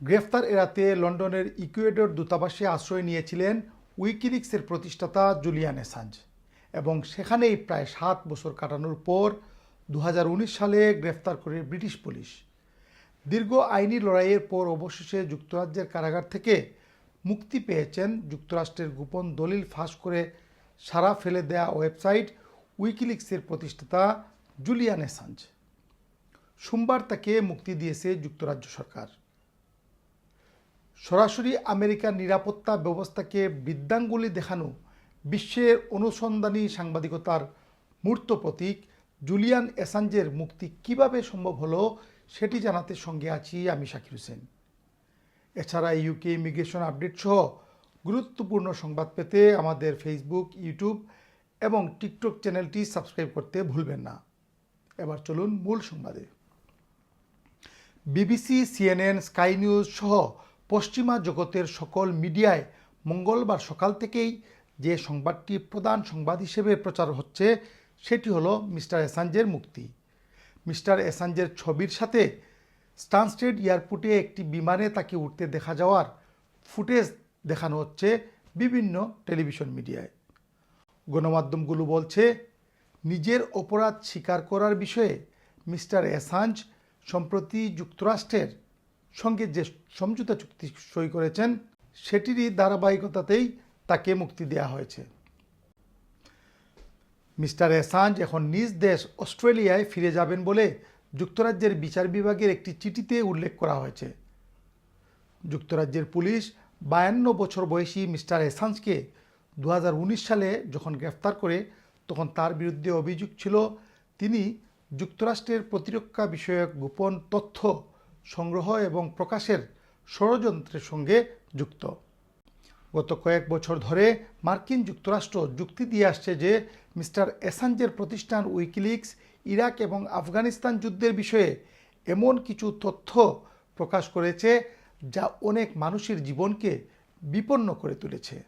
গ্রেফতার এড়াতে লন্ডনের ইকুয়েডর দূতাবাসে আশ্রয় নিয়েছিলেন উইকিলিক্সের প্রতিষ্ঠাতা জুলিয়ান এসাঞ্জ এবং সেখানেই প্রায় সাত বছর কাটানোর পর দু হাজার উনিশ সালে গ্রেফতার করে ব্রিটিশ পুলিশ। দীর্ঘ আইনি লড়াইয়ের পর অবশেষে যুক্তরাজ্যের কারাগার থেকে মুক্তি পেয়েছেন যুক্তরাষ্ট্রের গোপন দলিল ফাঁস করে সারা ফেলে দেয়া ওয়েবসাইট উইকিলিক্সের প্রতিষ্ঠাতা জুলিয়ান এসাঞ্জ সোমবার তাকে মুক্তি দিয়েছে যুক্তরাজ্য সরকার। সরাসরি আমেরিকার নিরাপত্তা ব্যবস্থাকে বৃদ্ধাঙ্গুলি দেখানো বিশ্বের অনুসন্ধানী সাংবাদিকতার মূর্ত প্রতীক জুলিয়ান এসাঞ্জের মুক্তি কীভাবে সম্ভব হলো সেটি জানাতে সঙ্গে আছি আমি শাকির হোসেন। এছাড়া ইউকে ইমিগ্রেশন আপডেট সহ গুরুত্বপূর্ণ সংবাদ পেতে আমাদের ফেসবুক ইউটিউব এবং টিকটক চ্যানেলটি সাবস্ক্রাইব করতে ভুলবেন না। এবার চলুন মূল সংবাদে। বিবিসি সিএনএন স্কাই নিউজ সহ পশ্চিমা জগতের সকল মিডিয়ায় মঙ্গলবার সকাল থেকেই যে সংবাদটি প্রধান সংবাদ হিসেবে প্রচার হচ্ছে, সেটি হলো মিস্টার এসাঞ্জের মুক্তি। মিস্টার এসাঞ্জের ছবির সাথে স্টানস্টেড এয়ারপোর্টে একটি বিমানে তাকে উঠতে দেখা যাওয়ার ফুটেজ দেখানো হচ্ছে বিভিন্ন টেলিভিশন মিডিয়ায়। গণমাধ্যমগুলো বলছে, নিজের অপরাধ স্বীকার করার বিষয়ে মিস্টার এসাঞ্জ সম্প্রতি যুক্তরাষ্ট্রের সঙ্গে যে সমঝোতা চুক্তি সই করেছেন, সেটিরই ধারাবাহিকতাতেই তাকে মুক্তি দেওয়া হয়েছে। মিস্টার এসাঞ্জ এখন নিজ দেশ অস্ট্রেলিয়ায় ফিরে যাবেন বলে যুক্তরাজ্যের বিচার বিভাগের একটি চিঠিতে উল্লেখ করা হয়েছে। যুক্তরাজ্যের পুলিশ বায়ান্ন বছর বয়সী মিস্টার এসাঞ্জকে দু সালে যখন গ্রেফতার করে, তখন তার বিরুদ্ধে অভিযোগ ছিল, তিনি যুক্তরাষ্ট্রের প্রতিরক্ষা বিষয়ক গোপন তথ্য সংগ্রহ এবং প্রকাশের ষড়যন্ত্রের সঙ্গে যুক্ত। গত কয়েক বছর ধরে মার্কিন যুক্তরাষ্ট্র যুক্তি দিয়ে আসছে যে মিস্টার এসাঞ্জের প্রতিষ্ঠান উইকিলিক্স ইরাক এবং আফগানিস্তান যুদ্ধের বিষয়ে এমন কিছু তথ্য প্রকাশ করেছে যা অনেক মানুষের জীবনকে বিপন্ন করে তুলেছে।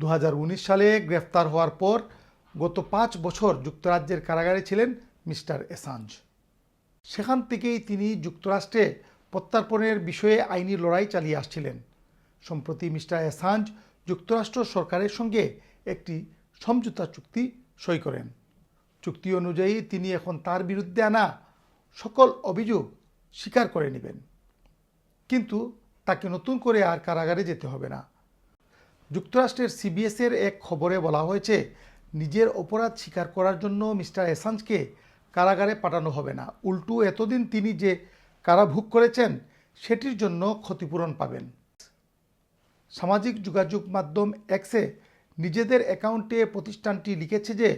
দু হাজার উনিশ সালে গ্রেফতার হওয়ার পর গত পাঁচ বছর যুক্তরাজ্যের কারাগারে ছিলেন মিস্টার এসাঞ্জ সেখান থেকেই তিনি যুক্তরাষ্ট্রে প্রত্যার্পণের বিষয়ে আইনি লড়াই চালিয়ে আসছিলেন। সম্প্রতি মিস্টার এসাঞ্জ যুক্তরাষ্ট্র সরকারের সঙ্গে একটি সমঝোতা চুক্তি সই করেন। চুক্তি অনুযায়ী তিনি এখন তার বিরুদ্ধে আনা সকল অভিযোগ স্বীকার করে নেবেন। কিন্তু তাকে নতুন করে আর কারাগারে যেতে হবে না। যুক্তরাষ্ট্রের সিবিএসের এক খবরে বলা হয়েছে, নিজের অপরাধ স্বীকার করার জন্য মিস্টার এসাঞ্জকে কারাগারে পাঠানো হবে না। উল্টু এতদিন তিনি যে কারাভোগ করেছেন, সেটির জন্য ক্ষতিপূরণ পাবেন। সামাজিক যোগাযোগ মাধ্যম এক্সে নিজেদের অ্যাকাউন্টে প্রতিষ্ঠানটি লিখেছে যে,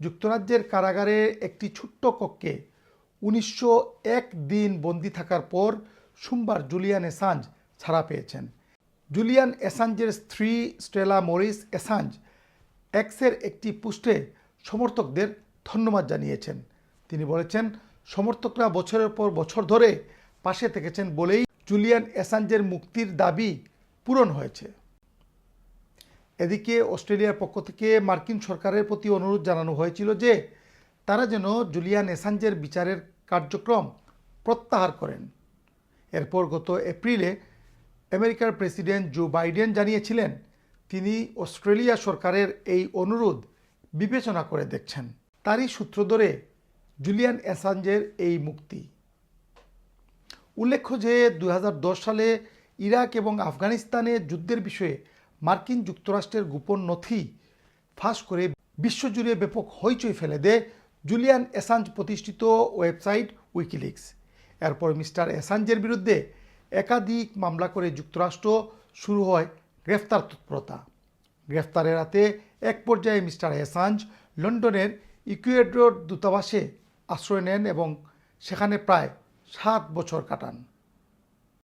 যুক্তরাজ্যের কারাগারে একটি ছোট্ট কক্ষে উনিশশো এক দিন বন্দি থাকার পর সোমবার জুলিয়ান এসাঞ্জ ছাড়া পেয়েছেন। জুলিয়ান এসাঞ্জের স্ত্রী স্টেলা মরিস এসাঞ্জ এক্সের একটি পোস্টে সমর্থকদের ধন্যবাদ জানিয়েছেন। তিনি বলেছেন, সমর্থকরা বছরের পর বছর ধরে পাশে থেকেছেন বলেই জুলিয়ান এসাঞ্জের মুক্তির দাবি পূরণ হয়েছে। এদিকে অস্ট্রেলিয়ার পক্ষ থেকে মার্কিন সরকারের প্রতি অনুরোধ জানানো হয়েছিল যে তারা যেন জুলিয়ান এসাঞ্জের বিচারের কার্যক্রম প্রত্যাহার করেন। এরপর গত এপ্রিলে আমেরিকার প্রেসিডেন্ট জো বাইডেন জানিয়েছিলেন, তিনি অস্ট্রেলিয়া সরকারের এই অনুরোধ বিবেচনা করে দেখছেন। তারই সূত্র ধরে জুলিয়ান অ্যাসাঞ্জের এই মুক্তি। উল্লেখ্য যে দু হাজার দশ সালে ইরাক এবং আফগানিস্তানে যুদ্ধের বিষয়ে মার্কিন যুক্তরাষ্ট্রের গোপন নথি ফাঁস করে বিশ্বজুড়ে ব্যাপক হইচই ফেলে দেয় জুলিয়ান অ্যাসাঞ্জ প্রতিষ্ঠিত ওয়েবসাইট উইকিলিক্স। এরপর মিস্টার অ্যাসাঞ্জের বিরুদ্ধে একাধিক মামলা করে যুক্তরাষ্ট্র শুরু হয় গ্রেফতার তৎপরতা। গ্রেফতারের রাতে এক পর্যায়ে মিস্টার অ্যাসাঞ্জ লন্ডনের ইকুয়েডর দূতাবাসে আশ্রয় নেন এবং সেখানে প্রায় সাত বছর কাটান।